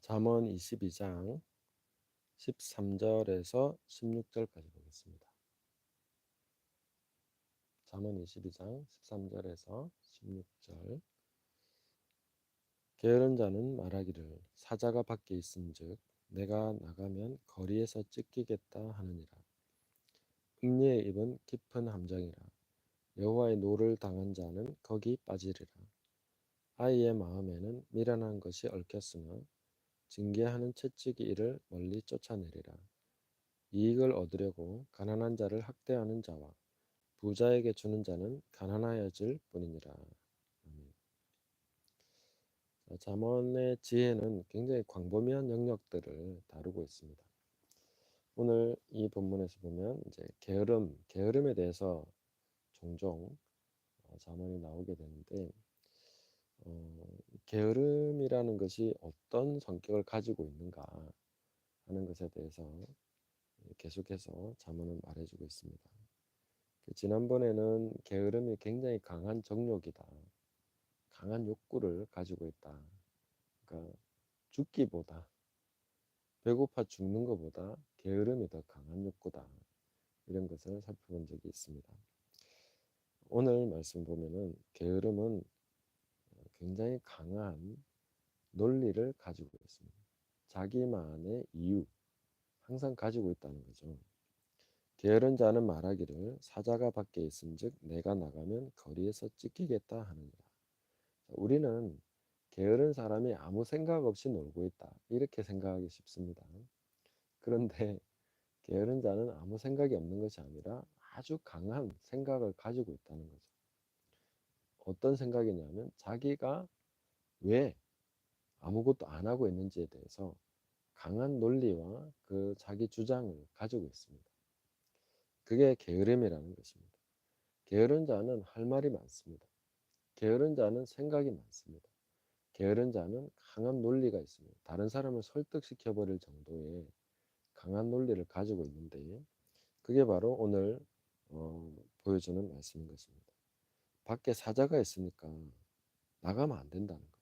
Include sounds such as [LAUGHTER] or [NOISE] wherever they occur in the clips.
잠언 22장 13절에서 16절까지 보겠습니다. 잠언 22장 13절에서 16절 게으른 자는 말하기를 사자가 밖에 있은즉 내가 나가면 거리에서 찢기겠다 하느니라. 음리의 입은 깊은 함정이라 여호와의 노를 당한 자는 거기 빠지리라. 아이의 마음에는 미련한 것이 얽혔으나 징계하는 채찍이 이를 멀리 쫓아내리라. 이익을 얻으려고 가난한 자를 학대하는 자와 부자에게 주는 자는 가난하여질 뿐이니라. 잠언의 지혜는 굉장히 광범위한 영역들을 다루고 있습니다. 오늘 이 본문에서 보면 이제 게으름, 게으름에 대해서 종종 잠언이 어, 나오게 되는데 어, 게으름이라는 것이 어떤 성격을 가지고 있는가 하는 것에 대해서 계속해서 자문을 말해주고 있습니다. 그 지난번에는 게으름이 굉장히 강한 정욕이다. 강한 욕구를 가지고 있다. 그러니까 죽기보다 배고파 죽는 것보다 게으름이 더 강한 욕구다. 이런 것을 살펴본 적이 있습니다. 오늘 말씀 보면은 게으름은 굉장히 강한 논리를 가지고 있습니다. 자기만의 이유, 항상 가지고 있다는 거죠. 게으른 자는 말하기를 사자가 밖에 있은즉 내가 나가면 거리에서 찢기겠다 하느니라. 우리는 게으른 사람이 아무 생각 없이 놀고 있다 이렇게 생각하기 쉽습니다. 그런데 게으른 자는 아무 생각이 없는 것이 아니라 아주 강한 생각을 가지고 있다는 거죠. 어떤 생각이냐면 자기가 왜 아무것도 안 하고 있는지에 대해서 강한 논리와 그 자기 주장을 가지고 있습니다. 그게 게으름이라는 것입니다. 게으른 자는 할 말이 많습니다. 게으른 자는 생각이 많습니다. 게으른 자는 강한 논리가 있습니다. 다른 사람을 설득시켜 버릴 정도의 강한 논리를 가지고 있는데 그게 바로 오늘 어, 보여주는 말씀인 것입니다. 밖에 사자가 있으니까 나가면 안 된다는 거예요.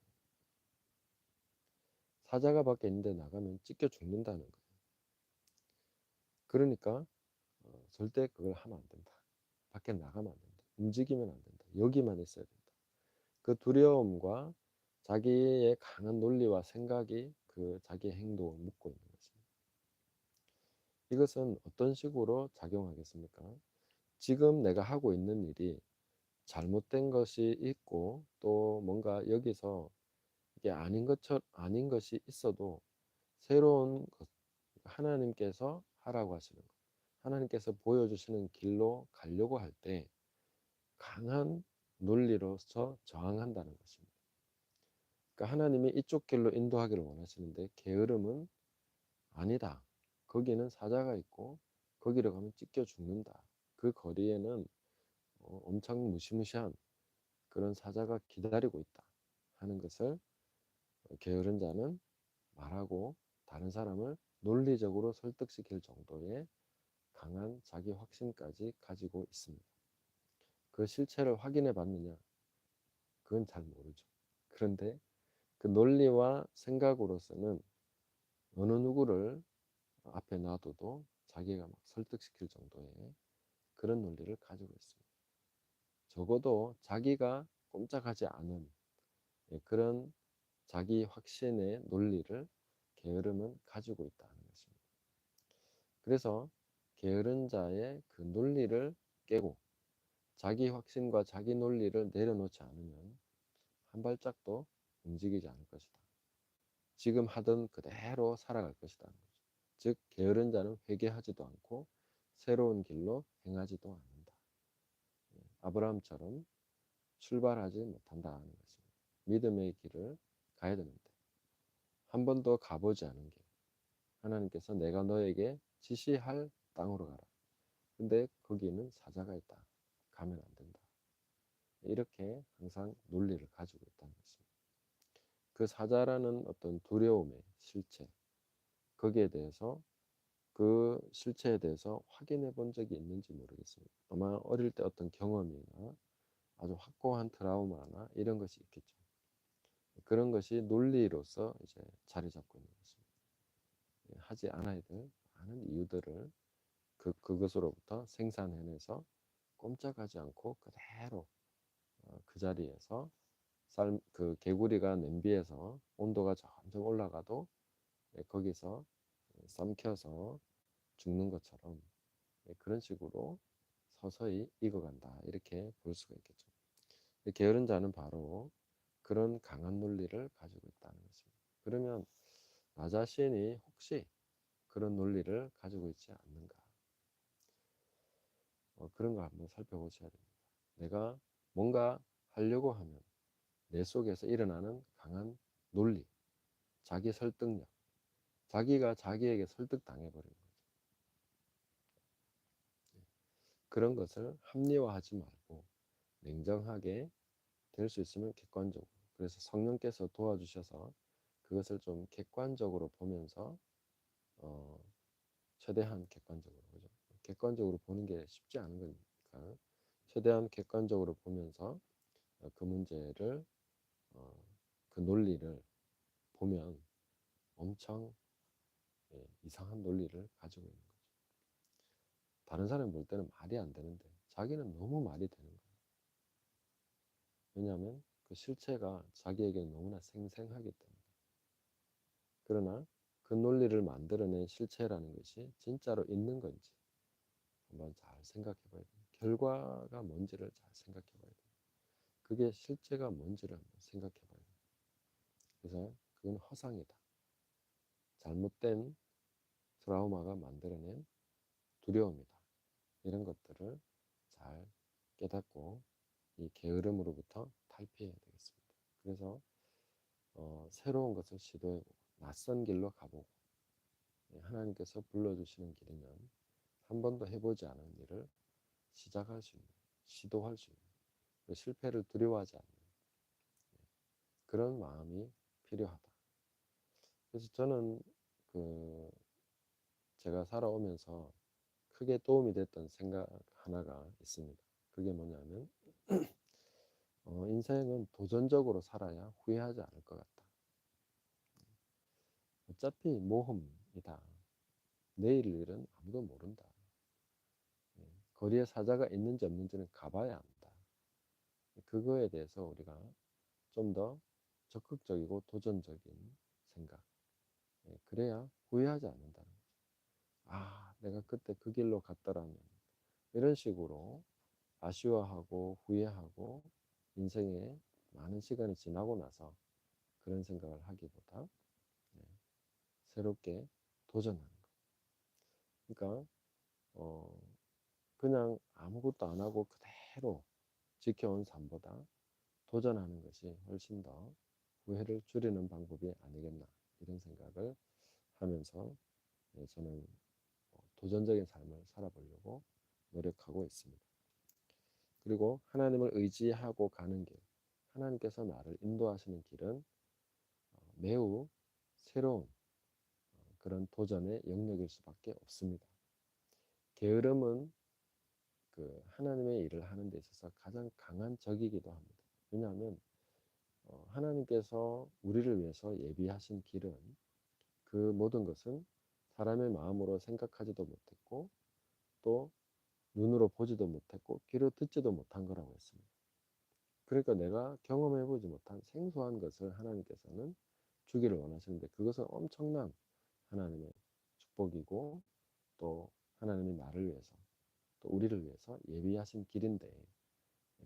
사자가 밖에 있는데 나가면 찢겨 죽는다는 거예요. 그러니까 어, 절대 그걸 하면 안 된다. 밖에 나가면 안 된다. 움직이면 안 된다. 여기만 있어야 된다. 그 두려움과 자기의 강한 논리와 생각이 그 자기의 행동을 묶고 있는 것입니다. 이것은 어떤 식으로 작용하겠습니까? 지금 내가 하고 있는 일이 잘못된 것이 있고 또 뭔가 여기서 이게 아닌 것처럼 아닌 것이 있어도 새로운 것 하나님께서 하라고 하시는 것 하나님께서 보여주시는 길로 가려고 할 때 강한 논리로서 저항한다는 것입니다. 그러니까 하나님이 이쪽 길로 인도하기를 원하시는데 게으름은 아니다. 거기는 사자가 있고 거기로 가면 찢겨 죽는다. 그 거리에는 어, 엄청 무시무시한 그런 사자가 기다리고 있다 하는 것을 게으른 자는 말하고 다른 사람을 논리적으로 설득시킬 정도의 강한 자기 확신까지 가지고 있습니다. 그 실체를 확인해 봤느냐? 그건 잘 모르죠. 그런데 그 논리와 생각으로서는 어느 누구를 앞에 놔둬도 자기가 막 설득시킬 정도의 그런 논리를 가지고 있습니다. 적어도 자기가 꼼짝하지 않은 예, 그런 자기 확신의 논리를 게으름은 가지고 있다는 것입니다. 그래서 게으른 자의 그 논리를 깨고 자기 확신과 자기 논리를 내려놓지 않으면 한 발짝도 움직이지 않을 것이다. 지금 하던 그대로 살아갈 것이다. 즉 게으른 자는 회개하지도 않고 새로운 길로 행하지도 않는다. 아브라함처럼 출발하지 못한다는 것입니다. 믿음의 길을 가야 되는데 한 번도 가보지 않은 길. 하나님께서 내가 너에게 지시할 땅으로 가라. 근데 거기는 사자가 있다. 가면 안 된다. 이렇게 항상 논리를 가지고 있다는 것입니다. 그 사자라는 어떤 두려움의 실체, 거기에 대해서 그 실체에 대해서 확인해 본 적이 있는지 모르겠습니다. 아마 어릴 때 어떤 경험이나 아주 확고한 트라우마나 이런 것이 있겠죠. 그런 것이 논리로서 이제 자리 잡고 있는 것입니다. 예, 하지 않아야 될 많은 이유들을 그, 그것으로부터 생산해내서 꼼짝하지 않고 그대로 어, 그 자리에서 쌀, 그 개구리가 냄비에서 온도가 점점 올라가도 예, 거기서 쌈켜서 죽는 것처럼 예, 그런 식으로 서서히 익어간다 이렇게 볼 수가 있겠죠. 게으른 자는 바로 그런 강한 논리를 가지고 있다는 것입니다. 그러면 나 자신이 혹시 그런 논리를 가지고 있지 않는가? 어, 그런 거 한번 살펴보셔야 됩니다. 내가 뭔가 하려고 하면 내 속에서 일어나는 강한 논리, 자기 설득력, 자기가 자기에게 설득당해버리는 거죠. 네. 그런 것을 합리화하지 말고 냉정하게 될 수 있으면 객관적으로 그래서 성령께서 도와주셔서 그것을 좀 객관적으로 보면서 어, 최대한 객관적으로 그죠? 객관적으로 보는 게 쉽지 않은 거니까 최대한 객관적으로 보면서 어, 그 문제를 어, 그 논리를 보면 엄청 예, 이상한 논리를 가지고 있는 거죠. 다른 사람이 볼 때는 말이 안 되는데 자기는 너무 말이 되는 거예요. 왜냐하면 그 실체가 자기에게는 너무나 생생하기 때문에. 그러나 그 논리를 만들어낸 실체라는 것이 진짜로 있는 건지 한번 잘 생각해 봐야 됩니다. 결과가 뭔지를 잘 생각해 봐야 됩니다. 그게 실제가 뭔지를 한번 생각해 봐야 됩니다. 그래서 그건 허상이다. 잘못된 트라우마가 만들어낸 두려움이다. 이런 것들을 잘 깨닫고 이 게으름으로부터 탈피해야 되겠습니다. 그래서 어, 새로운 것을 시도해보고 낯선 길로 가보고 예, 하나님께서 불러주시는 길이면 한 번도 해보지 않은 일을 시작할 수 있는, 시도할 수 있는, 그 실패를 두려워하지 않는 예, 그런 마음이 필요하다. 그래서 저는 그 제가 살아오면서 크게 도움이 됐던 생각 하나가 있습니다. 그게 뭐냐면 [CLEARS THROAT] 어, 인생은 도전적으로 살아야 후회하지 않을 것 같다. 어차피 모험이다. 내일 일은 아무도 모른다. 예, 거리에 사자가 있는지 없는지는 가봐야 안다. 그거에 대해서 우리가 좀 더 적극적이고 도전적인 생각. 예, 그래야 후회하지 않는다는 거죠. 아, 내가 그때 그 길로 갔더라면. 이런 식으로 아쉬워하고 후회하고 인생에 많은 시간이 지나고 나서 그런 생각을 하기보다 네, 새롭게 도전하는 거. 그러니까 어, 그냥 아무것도 안 하고 그대로 지켜온 삶보다 도전하는 것이 훨씬 더 후회를 줄이는 방법이 아니겠나 이런 생각을 하면서 네, 저는 어, 도전적인 삶을 살아보려고 노력하고 있습니다. 그리고 하나님을 의지하고 가는 길, 하나님께서 나를 인도하시는 길은 어, 매우 새로운 어, 그런 도전의 영역일 수밖에 없습니다. 게으름은 그 하나님의 일을 하는 데 있어서 가장 강한 적이기도 합니다. 왜냐하면 어, 하나님께서 우리를 위해서 예비하신 길은 그 모든 것은 사람의 마음으로 생각하지도 못했고 또 눈으로 보지도 못했고 귀로 듣지도 못한 거라고 했습니다. 그러니까 내가 경험해 보지 못한 생소한 것을 하나님께서는 주기를 원하시는데 그것은 엄청난 하나님의 축복이고 또 하나님이 나를 위해서 또 우리를 위해서 예비하신 길인데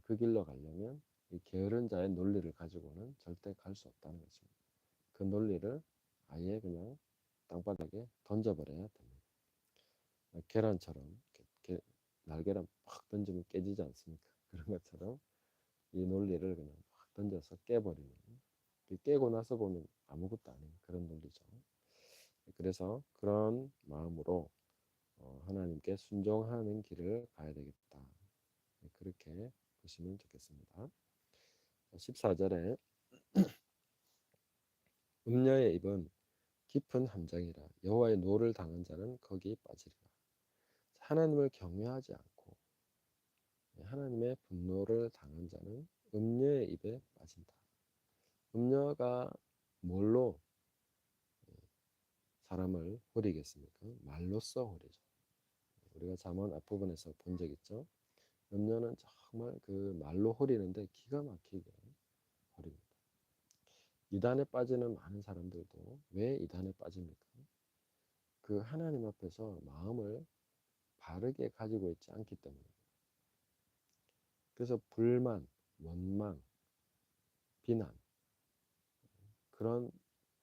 그 길로 가려면 이 게으른 자의 논리를 가지고는 절대 갈 수 없다는 것입니다. 그 논리를 아예 그냥 땅바닥에 던져버려야 됩니다. 계란처럼 날개를 팍 던지면 깨지지 않습니까? [LAUGHS] 그런 것처럼 이 논리를 그냥 팍 던져서 깨버리는 깨고 나서 보면 아무것도 아닌 그런 논리죠. 그래서 그런 마음으로 어, 하나님께 순종하는 길을 가야 되겠다. 네, 그렇게 보시면 좋겠습니다. 14절에 [CLEARS THROAT] 음녀의 입은 깊은 함정이라 여호와의 노를 당한 자는 거기 빠지리라. 하나님을 경외하지 않고 하나님의 분노를 당한 자는 음녀의 입에 빠진다. 음녀가 뭘로 사람을 호리겠습니까? 말로써 호리죠. 우리가 잠언 앞부분에서 본 적 있죠. 음녀는 정말 그 말로 호리는데 기가 막히게. 이단에 빠지는 많은 사람들도 왜 이단에 빠집니까? 그 하나님 앞에서 마음을 바르게 가지고 있지 않기 때문입니다. 그래서 불만, 원망, 비난 그런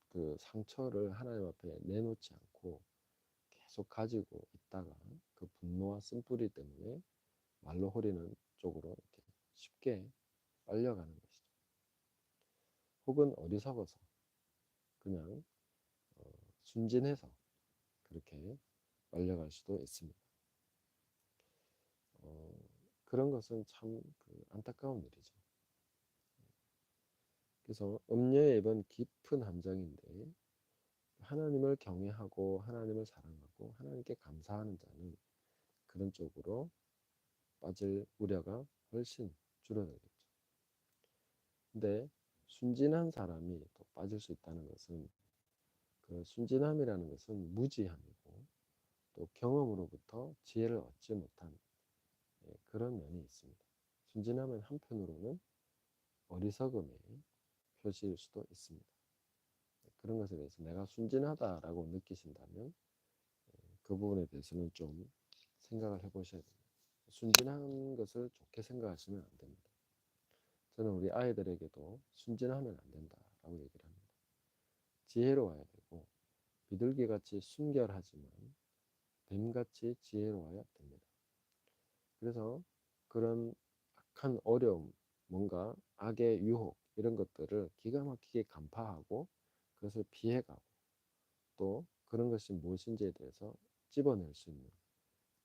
그 상처를 하나님 앞에 내놓지 않고 계속 가지고 있다가 그 분노와 쓴뿌리 때문에 말로 호리는 쪽으로 이렇게 쉽게 빨려가는 것이죠. 혹은 어리석어서 그냥 어, 순진해서 그렇게 빨려갈 수도 있습니다. 어, 그런 것은 참 그 안타까운 일이죠. 그래서 음녀의 입은 깊은 함정인데 하나님을 경외하고 하나님을 사랑하고 하나님께 감사하는 자는 그런 쪽으로 빠질 우려가 훨씬 줄어들겠죠. 근데 순진한 사람이 또 빠질 수 있다는 것은 그 순진함이라는 것은 무지함이고 또 경험으로부터 지혜를 얻지 못한 예, 그런 면이 있습니다. 순진함은 한편으로는 어리석음의 표시일 수도 있습니다. 예, 그런 것에 대해서 내가 순진하다라고 느끼신다면 예, 그 부분에 대해서는 좀 생각을 해보셔야 됩니다. 순진한 것을 좋게 생각하시면 안 됩니다. 저는 우리 아이들에게도 순진하면 안 된다라고 얘기를 합니다. 지혜로워야 되고 비둘기같이 순결하지만 뱀같이 지혜로워야 됩니다. 그래서 그런 악한 어려움, 뭔가 악의 유혹 이런 것들을 기가 막히게 간파하고 그것을 피해가고 또 그런 것이 무엇인지에 대해서 집어낼 수 있는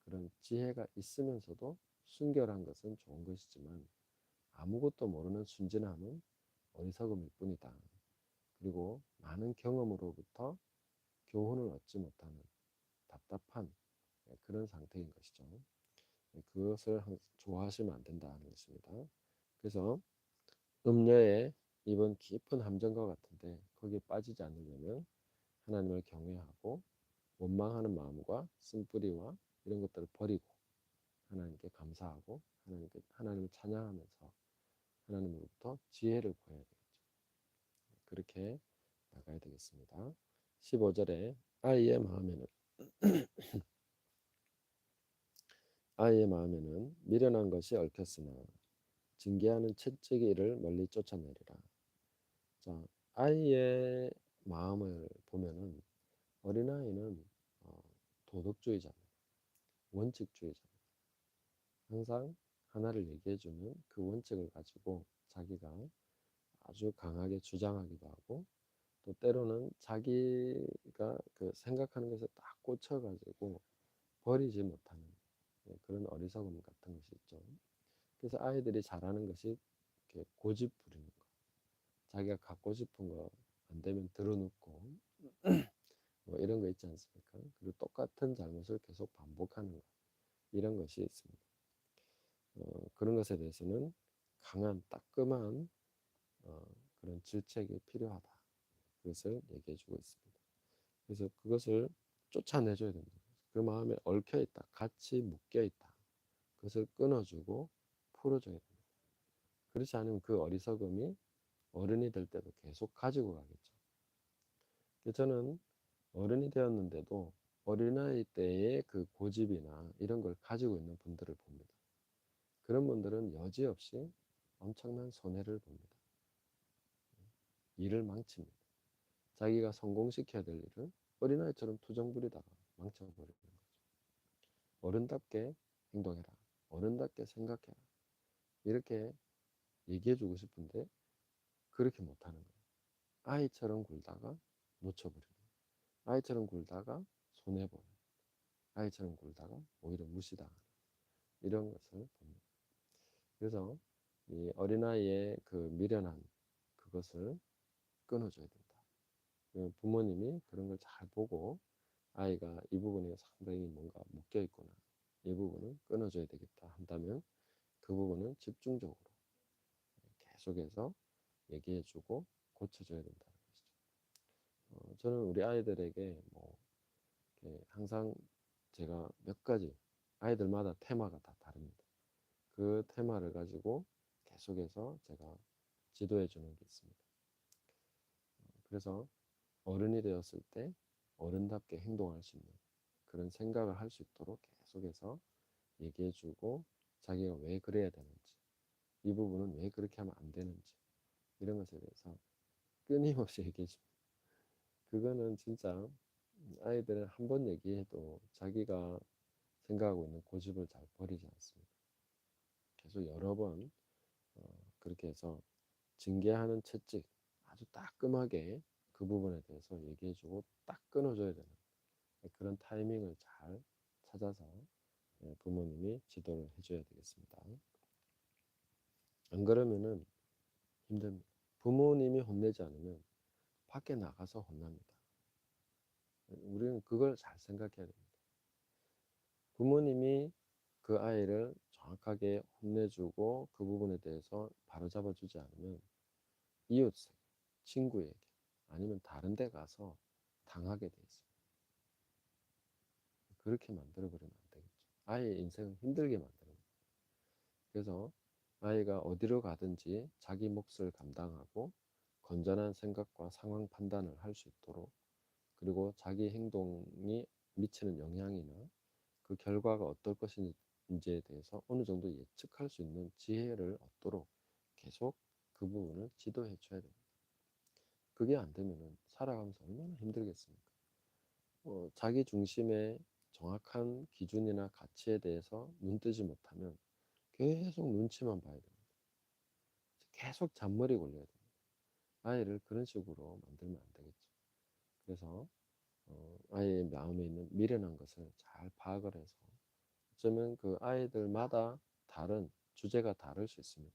그런 지혜가 있으면서도 순결한 것은 좋은 것이지만 아무것도 모르는 순진함은 어리석음일 뿐이다. 그리고 많은 경험으로부터 교훈을 얻지 못하는 답답한 예, 그런 상태인 것이죠. 예, 그것을 좋아하시면 안 된다는 것입니다. 그래서 음녀의 입은 깊은 함정과 같은데 거기에 빠지지 않으려면 하나님을 경외하고 원망하는 마음과 쓴뿌리와 이런 것들을 버리고 하나님께 감사하고 하나님께 하나님을 찬양하면서 하나님으로부터 지혜를 구해야 되겠죠. 그렇게 나가야 되겠습니다. 15절에 아이의 마음에는 [CLEARS THROAT] 아이의 마음에는 미련한 것이 얽혔으나 징계하는 채찍이를 멀리 쫓아내리라. 자, 아이의 마음을 보면은 어린아이는 어, 도덕주의자입니다. 원칙주의자입니다. 항상 하나를 얘기해주는 그 원칙을 가지고 자기가 아주 강하게 주장하기도 하고 또 때로는 자기가 그 생각하는 것에 딱 꽂혀가지고 버리지 못하는 예, 그런 어리석음 같은 것이 있죠. 그래서 아이들이 잘하는 것이 이렇게 고집 부리는 거. 자기가 갖고 싶은 거 안 되면 들어놓고 [CLEARS THROAT] 뭐 이런 거 있지 않습니까? 그리고 똑같은 잘못을 계속 반복하는 것. 이런 것이 있습니다. 어, 그런 것에 대해서는 강한 따끔한 어, 그런 질책이 필요하다. 그것을 얘기해 주고 있습니다. 그래서 그것을 쫓아내줘야 됩니다. 그 마음에 얽혀 있다. 같이 묶여 있다. 그것을 끊어주고 풀어줘야 됩니다. 그렇지 않으면 그 어리석음이 어른이 될 때도 계속 가지고 가겠죠. 저는 어른이 되었는데도 어린아이 때의 그 고집이나 이런 걸 가지고 있는 분들을 봅니다. 그런 분들은 여지없이 엄청난 손해를 봅니다. 일을 망칩니다. 자기가 성공시켜야 될 일을 어린아이처럼 투정 부리다가 망쳐버리는 거죠. 어른답게 행동해라. 어른답게 생각해라. 이렇게 얘기해주고 싶은데 그렇게 못하는 거예요. 아이처럼 굴다가 놓쳐버리는 거예요. 아이처럼 굴다가 손해보는 아이처럼 굴다가 오히려 무시당하는 이런 것을 봅니다. 그래서 이 어린아이의 그 미련한 그것을 끊어줘야 된다. 그 부모님이 그런 걸 잘 보고 아이가 이 부분에 상당히 뭔가 묶여 있구나. 이 부분은 끊어줘야 되겠다 한다면 그 부분은 집중적으로 계속해서 얘기해주고 고쳐져야 된다는 것이죠. 어, 저는 우리 아이들에게 뭐 항상 제가 몇 가지 아이들마다 테마가 다 다릅니다. 그 테마를 가지고 계속해서 제가 지도해 주는 게 있습니다. 어, 그래서 어른이 되었을 때 어른답게 행동할 수 있는 그런 생각을 할 수 있도록 계속해서 얘기해 주고 자기가 왜 그래야 되는지 이 부분은 왜 그렇게 하면 안 되는지 이런 것에 대해서 끊임없이 [LAUGHS] 얘기해 줍니다. 그거는 진짜 아이들은 한 번 얘기해도 자기가 생각하고 있는 고집을 잘 버리지 않습니다. 계속 여러 번 어, 그렇게 해서 징계하는 채찍 아주 따끔하게 그 부분에 대해서 얘기해주고 딱 끊어줘야 되는 그런 타이밍을 잘 찾아서 예, 부모님이 지도를 해줘야 되겠습니다. 안 그러면은 힘듭니다. 부모님이 혼내지 않으면 밖에 나가서 혼납니다. 우리는 그걸 잘 생각해야 됩니다. 부모님이 그 아이를 정확하게 혼내주고 그 부분에 대해서 바로 잡아주지 않으면 이웃에게, 친구에게 아니면 다른 데 가서 당하게 돼 있습니다. 그렇게 만들어 버리면 안 되겠죠. 아이의 인생을 힘들게 만듭니다. 그래서 아이가 어디로 가든지 자기 몫을 감당하고 건전한 생각과 상황 판단을 할 수 있도록 그리고 자기 행동이 미치는 영향이나 그 결과가 어떨 것인지 에 대해서 어느 정도 예측할 수 있는 지혜를 얻도록 계속 그 부분을 지도해 줘야 됩니다. 그게 안 되면은 살아가면서 얼마나 힘들겠습니까? 어, 자기 중심의 정확한 기준이나 가치에 대해서 눈 뜨지 못하면 계속 눈치만 봐야 됩니다. 계속 잔머리 굴려야 됩니다. 아이를 그런 식으로 만들면 안 되겠죠. 그래서 어, 아이의 마음에 있는 미련한 것을 잘 파악을 해서 어쩌면 그 아이들마다 다른 주제가 다를 수 있습니다.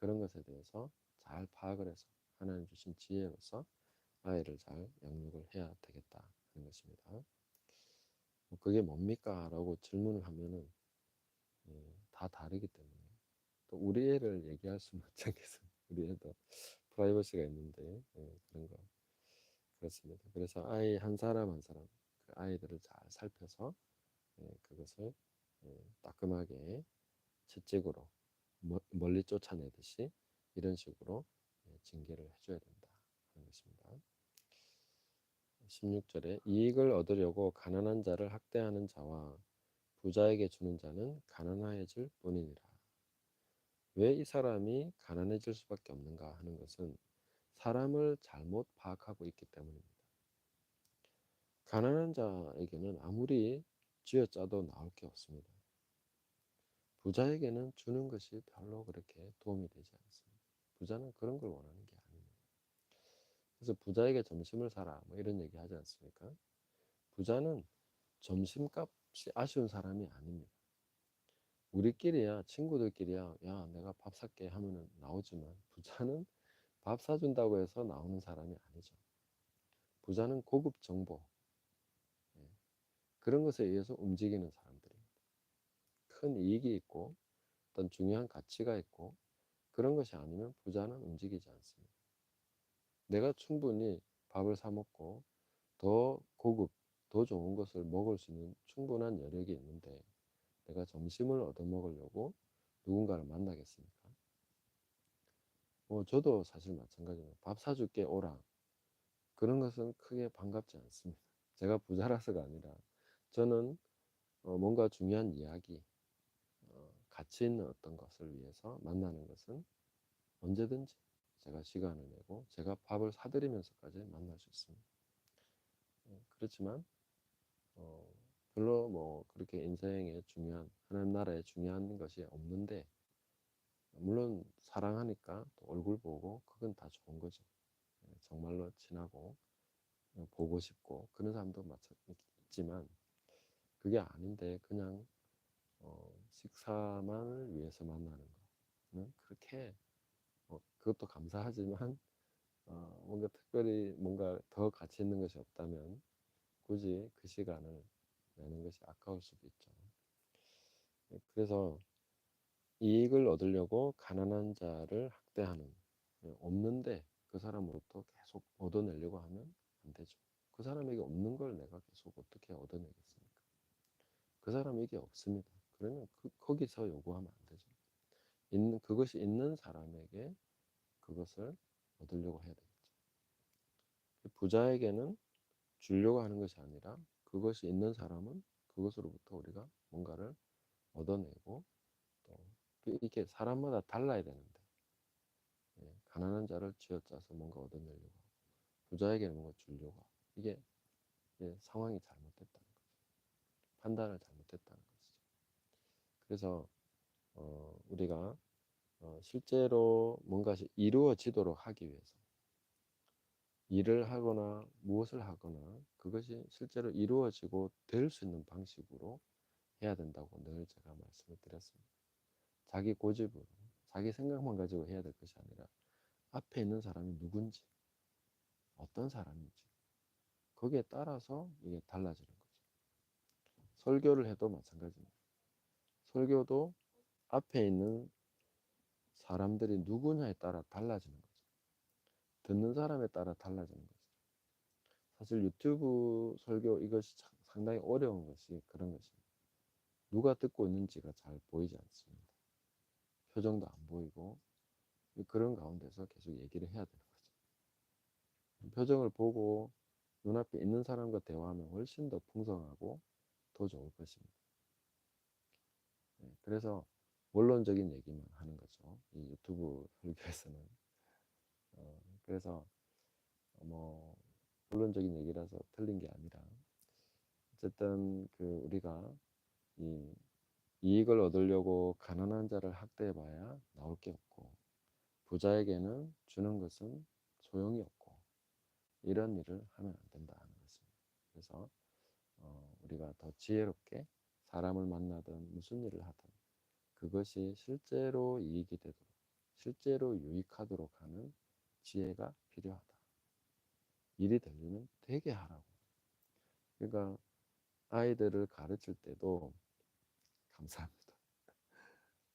그런 것에 대해서 잘 파악을 해서 하나님 주신 지혜로서 아이를 잘 양육을 해야 되겠다 하는 것입니다. 뭐 그게 뭡니까? 라고 질문을 하면은 예, 다 다르기 때문에 또 우리 애를 얘기할 수는 [LAUGHS] 없지 않겠습니까? 우리 애도 프라이버시가 있는데 예, 그런 거 그렇습니다. 그래서 아이 한 사람 한 사람 그 아이들을 잘 살펴서 예, 그것을 예, 따끔하게 채찍으로 멀리 쫓아내듯이 이런 식으로 예, 징계를 해줘야 된다 하는 것입니다. 16절에 이익을 얻으려고 가난한 자를 학대하는 자와 부자에게 주는 자는 가난해질 뿐이니라. 왜 이 사람이 가난해질 수밖에 없는가 하는 것은 사람을 잘못 파악하고 있기 때문입니다. 가난한 자에게는 아무리 쥐어짜도 나올 게 없습니다. 부자에게는 주는 것이 별로 그렇게 도움이 되지 않습니다. 부자는 그런 걸 원하는 게 아닙니다. 그래서 부자에게 점심을 사라 뭐 이런 얘기 하지 않습니까? 부자는 점심값이 아쉬운 사람이 아닙니다. 우리끼리야 친구들끼리야 야 내가 밥 살게 하면은 나오지만 부자는 밥 사준다고 해서 나오는 사람이 아니죠. 부자는 고급 정보 예. 그런 것에 의해서 움직이는 사람들입니다. 큰 이익이 있고 어떤 중요한 가치가 있고 그런 것이 아니면 부자는 움직이지 않습니다. 내가 충분히 밥을 사 먹고 더 고급, 더 좋은 것을 먹을 수 있는 충분한 여력이 있는데 내가 점심을 얻어 먹으려고 누군가를 만나겠습니까? 뭐 저도 사실 마찬가지입니다. 밥 사줄게 오라. 그런 것은 크게 반갑지 않습니다. 제가 부자라서가 아니라 저는 어 뭔가 중요한 이야기, 어 가치 있는 어떤 것을 위해서 만나는 것은 언제든지 제가 시간을 내고 제가 밥을 사드리면서까지 만날 수 있습니다. 어, 그렇지만 어 별로 뭐 그렇게 인생에 중요한 하나님 나라에 중요한 것이 없는데 물론 사랑하니까 또 얼굴 보고 그건 다 좋은 거죠. 예, 정말로 친하고 어, 보고 싶고 그런 사람도 마찬 있지만 그게 아닌데 그냥 어, 위해서 만나는 거는 그렇게 어, 그것도 감사하지만 어, 뭔가 특별히 뭔가 더 가치 있는 것이 없다면 굳이 그 시간을 내는 것이 아까울 수도 있죠. 예, 그래서 이익을 얻으려고 가난한 자를 학대하는 예, 없는데 그 사람으로부터 계속 얻어내려고 하면 안 되죠. 그 사람에게 없는 걸 내가 계속 어떻게 얻어내겠습니까? 그 사람에게 없습니다. 그러면 그, 거기서 요구하면 안 되죠. 있는, 그것이 있는 사람에게 그것을 얻으려고 해야 되겠죠. 부자에게는 주려고 하는 것이 아니라 그것이 있는 사람은 그것으로부터 우리가 뭔가를 얻어내고 또 이게 사람마다 달라야 되는데 예, 가난한 자를 쥐어짜서 뭔가 얻어내려고 하고 부자에게는 뭔가 주려고 하고 이게 예, 상황이 잘못됐다는 거죠. 판단을 잘못했다는 것이죠. 그래서 어, 우리가 어, 실제로 뭔가 이루어지도록 하기 위해서 일을 하거나 무엇을 하거나 그것이 실제로 이루어지고 될 수 있는 방식으로 해야 된다고 늘 제가 말씀을 드렸습니다. 자기 고집으로 자기 생각만 가지고 해야 될 것이 아니라 앞에 있는 사람이 누군지 어떤 사람인지 거기에 따라서 이게 달라지는 거죠. 설교를 해도 마찬가지입니다. 설교도 앞에 있는 사람들이 누구냐에 따라 달라지는 거죠. 듣는 사람에 따라 달라지는 거죠. 사실 유튜브 설교 이것이 상당히 어려운 것이 그런 것입니다. 누가 듣고 있는지가 잘 보이지 않습니다. 표정도 안 보이고 그런 가운데서 계속 얘기를 해야 되는 거죠. 표정을 보고 눈앞에 있는 사람과 대화하면 훨씬 더 풍성하고 더 좋을 것입니다. 네, 그래서 원론적인 얘기만 하는 거죠. 이 유튜브 설교에서는. 어, 그래서 뭐 원론적인 얘기라서 틀린 게 아니라 어쨌든 그 우리가 이 이익을 얻으려고 가난한 자를 학대해봐야 나올 게 없고 부자에게는 주는 것은 소용이 없고 이런 일을 하면 안 된다는 것입니다. 그래서 어, 우리가 더 지혜롭게 사람을 만나든 무슨 일을 하든 그것이 실제로 이익이 되도록 실제로 유익하도록 하는 지혜가 필요하다. 일이 되려면 되게 하라고. 그러니까 아이들을 가르칠 때도 [LAUGHS] 감사합니다.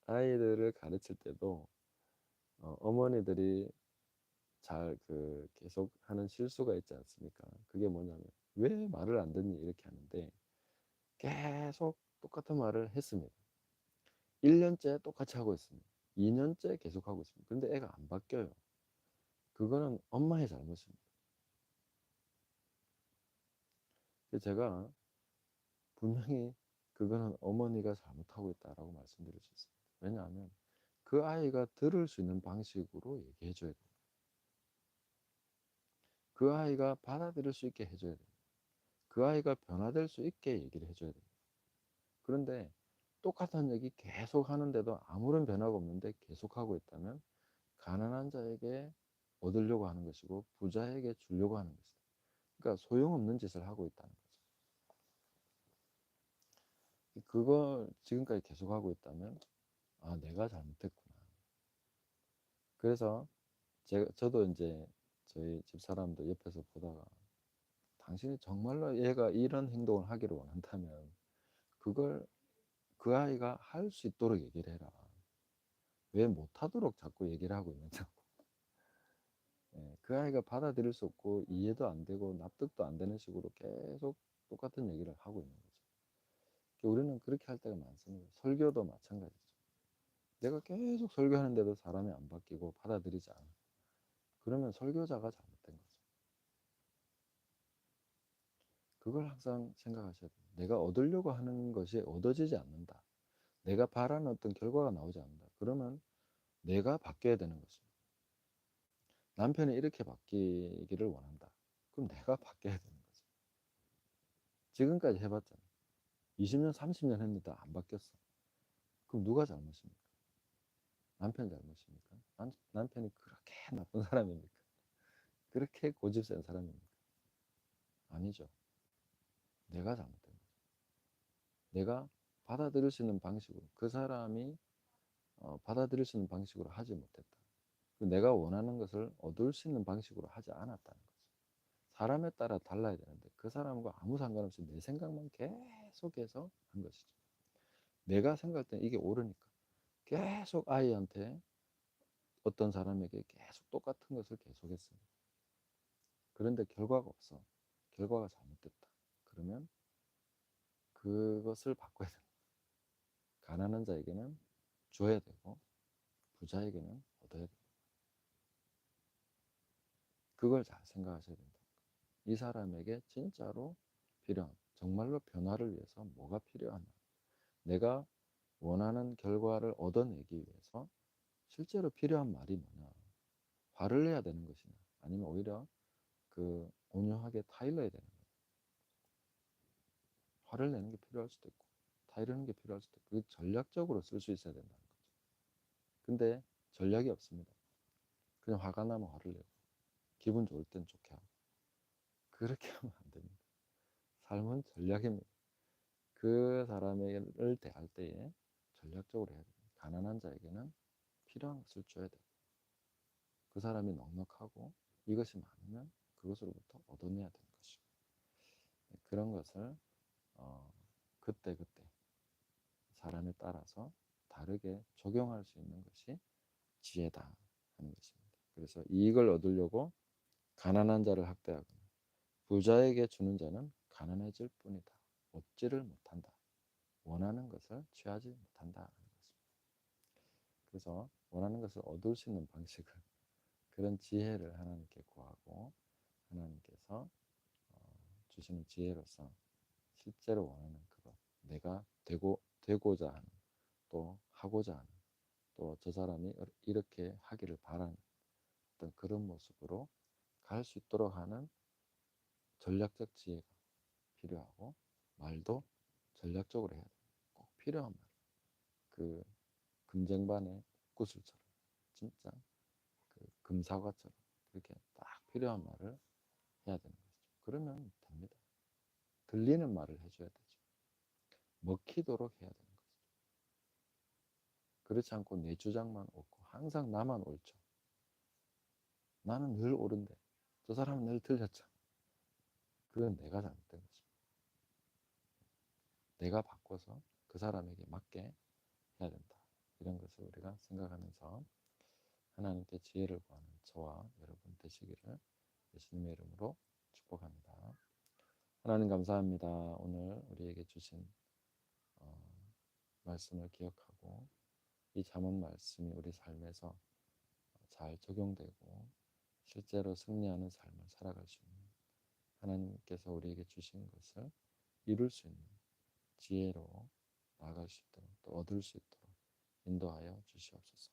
아이들을 가르칠 때도 어, 머니들이 잘 그 계속 하는 실수가 있지 않습니까? 그게 뭐냐면 왜 말을 안 듣니 이렇게 하는데 계속 똑같은 말을 했습니다. 1년째 똑같이 하고 있습니다. 2년째 계속 하고 있습니다. 근데 애가 안 바뀌어요. 그거는 엄마의 잘못입니다. 제가 분명히 그거는 어머니가 잘못하고 있다라고 말씀드릴 수 있습니다. 왜냐하면 그 아이가 들을 수 있는 방식으로 얘기해 줘야 됩니다. 그 아이가 받아들일 수 있게 해줘야 됩니다. 그 아이가 변화될 수 있게 얘기를 해줘야 됩니다. 그런데 똑같은 얘기 계속 하는데도 아무런 변화가 없는데 계속하고 있다면 가난한 자에게 얻으려고 하는 것이고 부자에게 주려고 하는 것이다. 그러니까 소용없는 짓을 하고 있다는 거죠. 그걸 지금까지 계속하고 있다면 아 내가 잘못했구나. 그래서 제가 저도 이제 저희 집 사람도 옆에서 보다가 당신이 정말로 얘가 이런 행동을 하기를 원한다면 그걸 그 아이가 할 수 있도록 얘기를 해라. 왜 못하도록 자꾸 얘기를 하고 있느냐고. [LAUGHS] 예, 그 아이가 받아들일 수 없고 이해도 안 되고 납득도 안 되는 식으로 계속 똑같은 얘기를 하고 있는 거죠. 우리는 그렇게 할 때가 많습니다. 설교도 마찬가지죠. 내가 계속 설교하는데도 사람이 안 바뀌고 받아들이지 않아. 그러면 설교자가 잘못된 거죠. 그걸 항상 생각하셔야 돼요. 내가 얻으려고 하는 것이 얻어지지 않는다. 내가 바라는 어떤 결과가 나오지 않는다. 그러면 내가 바뀌어야 되는 것입니다. 남편이 이렇게 바뀌기를 원한다. 그럼 내가 바뀌어야 되는 거죠. 지금까지 해봤잖아. 20년, 30년 했는데 안 바뀌었어. 그럼 누가 잘못입니까? 남편 잘못입니까? 남, 남편이 그렇게 나쁜 사람입니까? 그렇게 고집 센 사람입니까? 아니죠. 내가 거죠. 내가 받아들일 수 있는 방식으로 그 사람이 어, 받아들일 수 있는 방식으로 하지 못했다. 내가 원하는 것을 얻을 수 있는 방식으로 하지 않았다는 거죠. 사람에 따라 달라야 되는데 그 사람과 아무 상관없이 내 생각만 계속해서 한 것이죠. 내가 생각할 때 이게 옳으니까 계속 아이한테 어떤 사람에게 계속 똑같은 것을 계속했습니다. 그런데 결과가 없어. 결과가 잘못됐다. 그러면 그것을 바꿔야 된다. 가난한 자에게는 줘야 되고 부자에게는 얻어야 된다. 그걸 잘 생각하셔야 된다. 이 사람에게 진짜로 필요한 정말로 변화를 위해서 뭐가 필요하냐. 내가 원하는 결과를 얻어내기 위해서 실제로 필요한 말이 뭐냐. 화를 내야 되는 것이냐. 아니면 오히려 그 온유하게 타일러야 되는. 화를 내는 게 필요할 수도 있고 타이르는 게 필요할 수도 있고 그 전략적으로 쓸 수 있어야 된다는 거죠. 근데 전략이 없습니다. 그냥 화가 나면 화를 내고 기분 좋을 땐 좋게 하고 그렇게 [LAUGHS] 하면 안 됩니다. 삶은 전략입니다. 그 사람을 대할 때에 전략적으로 해야 됩니다. 가난한 자에게는 필요한 것을 줘야 돼요. 그 사람이 넉넉하고 이것이 많으면 그것으로부터 얻어내야 되는 것이고 네, 그런 것을 어, 그때 그때 사람에 따라서 다르게 적용할 수 있는 것이 지혜다 하는 것입니다. 그래서 이익을 얻으려고 가난한 자를 학대하거나 부자에게 주는 자는 가난해질 뿐이다. 얻지를 못한다. 원하는 것을 취하지 못한다 하는 것입니다. 그래서 원하는 것을 얻을 수 있는 방식을 그런 지혜를 하나님께 구하고 하나님께서 어, 주시는 지혜로서 실제로 원하는 그것 내가 되고 되고자 하는 또 하고자 하는 또 저 사람이 이렇게 하기를 바라는 어떤 그런 모습으로 갈 수 있도록 하는 전략적 지혜가 필요하고 말도 전략적으로 해야 돼요. 꼭 필요한 말. 그 금쟁반의 구슬처럼 진짜 그 금사과처럼 그렇게 딱 필요한 말을 해야 되는 것이죠. 그러면. 들리는 말을 해줘야 되죠. 먹히도록 해야 되는 것이죠. 그렇지 않고 내 주장만 옳고 항상 나만 옳죠. 나는 늘 옳은데 저 사람은 늘 틀렸죠. 그건 내가 잘못된 것입니다. 내가 바꿔서 그 사람에게 맞게 해야 된다. 이런 것을 우리가 생각하면서 하나님께 지혜를 구하는 저와 여러분 되시기를 예수님의 이름으로 축복합니다. 하나님 감사합니다. 오늘 우리에게 주신 어, 말씀을 기억하고 이 잠언 말씀이 우리 삶에서 잘 적용되고 실제로 승리하는 삶을 살아갈 수 있는 하나님께서 우리에게 주신 것을 이룰 수 있는 지혜로 나아갈 수 있도록 또 얻을 수 있도록 인도하여 주시옵소서.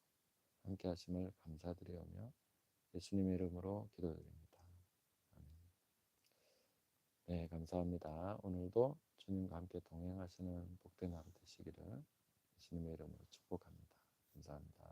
함께 하심을 감사드리오며 예수님의 이름으로 기도드립니다. 네, 감사합니다. 오늘도 주님과 함께 동행하시는 복된 하루 되시기를 예수님의 이름으로 축복합니다. 감사합니다.